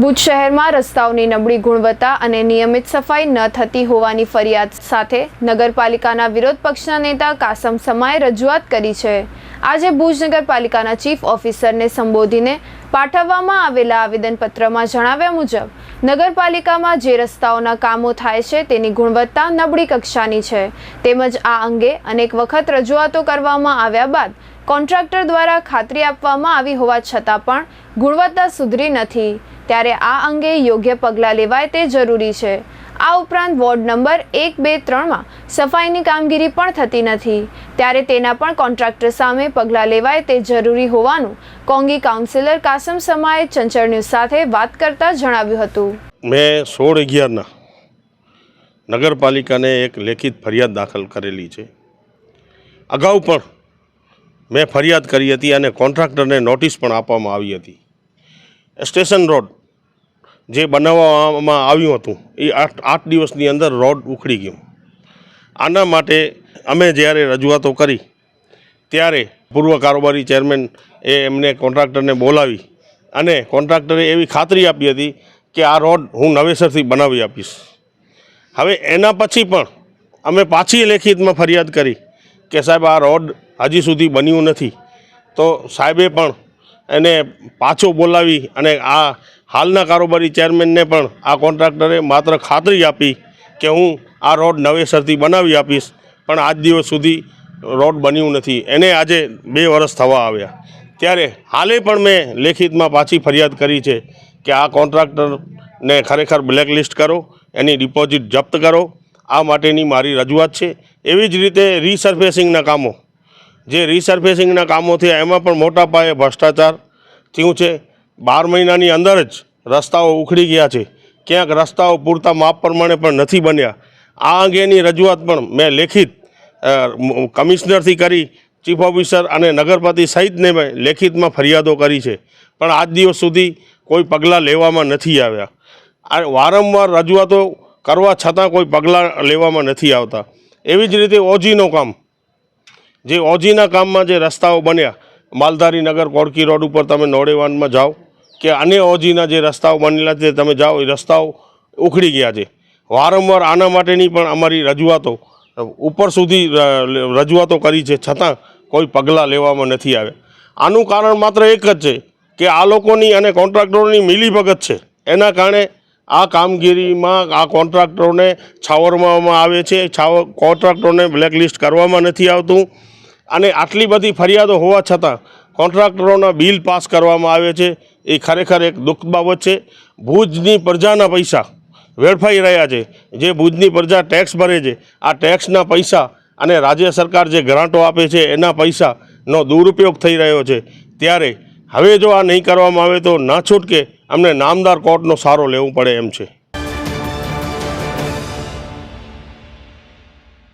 ભુજ શહેરમાં રસ્તાઓની નબળી ગુણવત્તા અને નિયમિત સફાઈ ન થતી હોવાની ફરિયાદ સાથે નગરપાલિકાના વિરોધ પક્ષના નેતા કાસમ સમાએ રજૂઆત કરી છે. આજે ભુજ નગરપાલિકાના ચીફ ઓફિસરને સંબોધીને પાઠવવામાં આવેલા આવેદનપત્રમાં જણાવ્યા મુજબ, નગરપાલિકામાં જે રસ્તાઓના કામો થાય છે તેની ગુણવત્તા નબળી કક્ષાની છે. તેમજ આ અંગે અનેક વખત રજૂઆતો કરવામાં આવ્યા બાદ કોન્ટ્રાક્ટર દ્વારા ખાતરી આપવામાં આવી હોવા છતાં પણ ગુણવત્તા સુધરી નથી. ત્યારે આ અંગે યોગ્ય પગલાં લેવાય તે જરૂરી છે. આ ઉપરાંત વોર્ડ નંબર એક, બે, ત્રણમાં સફાઈની કામગીરી પણ થતી નથી. ત્યારે તેના પણ કોન્ટ્રાક્ટર સામે પગલાં લેવાય તે જરૂરી હોવાનું કોંગી કાઉન્સિલર કાસમ સમાએ ચંચળ ન્યૂઝ સાથે વાત કરતા જણાવ્યું હતું. મેં સોળ અગિયારના નગરપાલિકાને એક લેખિત ફરિયાદ દાખલ કરેલી છે. અગાઉ પણ મેં ફરિયાદ કરી હતી અને કોન્ટ્રાક્ટરને નોટિસ પણ આપવામાં આવી હતી. સ્ટેશન રોડ જે બનાવવામાં આવ્યું હતું, એ આઠ આઠ દિવસની અંદર રોડ ઉખડી ગયું. આના માટે અમે જ્યારે રજૂઆતો કરી, ત્યારે પૂર્વ કારોબારી ચેરમેન એ એમને કોન્ટ્રાક્ટરને બોલાવી અને કોન્ટ્રાક્ટરે એવી ખાતરી આપી હતી કે આ રોડ હું નવેસરથી બનાવી આપીશ. હવે એના પછી પણ અમે પાછી લેખિતમાં ફરિયાદ કરી કે સાહેબ આ રોડ હજી સુધી બન્યું નથી. તો સાહેબે પણ એને પાછો બોલાવી અને આ હાલના કારોબારી ચેરમેનને પણ આ કોન્ટ્રાક્ટરે માત્ર ખાતરી આપી કે હું આ રોડ નવેસરથી બનાવી આપીશ, પણ આજ દિવસ સુધી રોડ બન્યું નથી. એને આજે બે વર્ષ થવા આવ્યા. ત્યારે હાલે પણ મેં લેખિતમાં પાછી ફરિયાદ કરી છે કે આ કોન્ટ્રાક્ટરને ખરેખર બ્લેકલિસ્ટ કરો, એની ડિપોઝિટ જપ્ત કરો. આ માટેની મારી રજૂઆત છે. એવી જ રીતે રીસર્ફેસિંગના કામો જે રિસર્ફેસિંગના કામો થયા, એમાં પણ મોટા પાયે ભ્રષ્ટાચાર થયું છે. બાર મહિનાની અંદર જ રસ્તાઓ ઉખડી ગયા છે. ક્યાંક રસ્તાઓ પૂરતા માપ પ્રમાણે પણ નથી બન્યા. આ અંગેની રજૂઆત પણ મેં લેખિત કમિશનરથી કરી, ચીફ ઓફિસર અને નગરપતિ સહિતને મેં લેખિતમાં ફરિયાદો કરી છે. પણ આજ દિવસ સુધી કોઈ પગલાં લેવામાં નથી આવ્યા. આ વારંવાર રજૂઆતો કરવા છતાં કોઈ પગલાં લેવામાં નથી આવતા. એવી જ રીતે ઓજીનું કામ. જે ઓજીના કામમાં જે રસ્તાઓ બન્યા, માલધારી નગર, કોડકી રોડ ઉપર તમે નોડેવાનમાં જાઓ, કે અને ઓજીના જે રસ્તાઓ બનેલા છે, તમે જાઓ, એ રસ્તાઓ ઉખડી ગયા છે. વારંવાર આના માટેની પણ અમારી રજૂઆતો, ઉપર સુધી રજૂઆતો કરી છે, છતાં કોઈ પગલાં લેવામાં નથી આવ્યા. આનું કારણ માત્ર એક જ છે, કે આ લોકોની અને કોન્ટ્રાક્ટરોની મિલીભગત છે. એના કારણે આ કામગીરીમાં આ કોન્ટ્રાક્ટરોને છાવરવામાં આવે છે. છાવ, કોન્ટ્રાક્ટરોને બ્લેકલિસ્ટ કરવામાં નથી આવતું. અને આટલી બધી ફરિયાદો હોવા છતાં કોન્ટ્રાક્ટરોના બિલ પાસ કરવામાં આવે છે. એ ખરેખર એક દુઃખ બાબત છે. ભુજની પ્રજાના પૈસા વેડફાઈ રહ્યા છે. જે ભુજની પ્રજા ટેક્સ ભરે છે, આ ટેક્સના પૈસા અને રાજ્ય સરકાર જે ગ્રાન્ટો આપે છે, એના પૈસાનો દુરુપયોગ થઈ રહ્યો છે. ત્યારે હવે જો આ નહીં કરવામાં આવે તો ના છૂટકે અમને નામદાર કોર્ટનો સારો લેવું પડે એમ છે.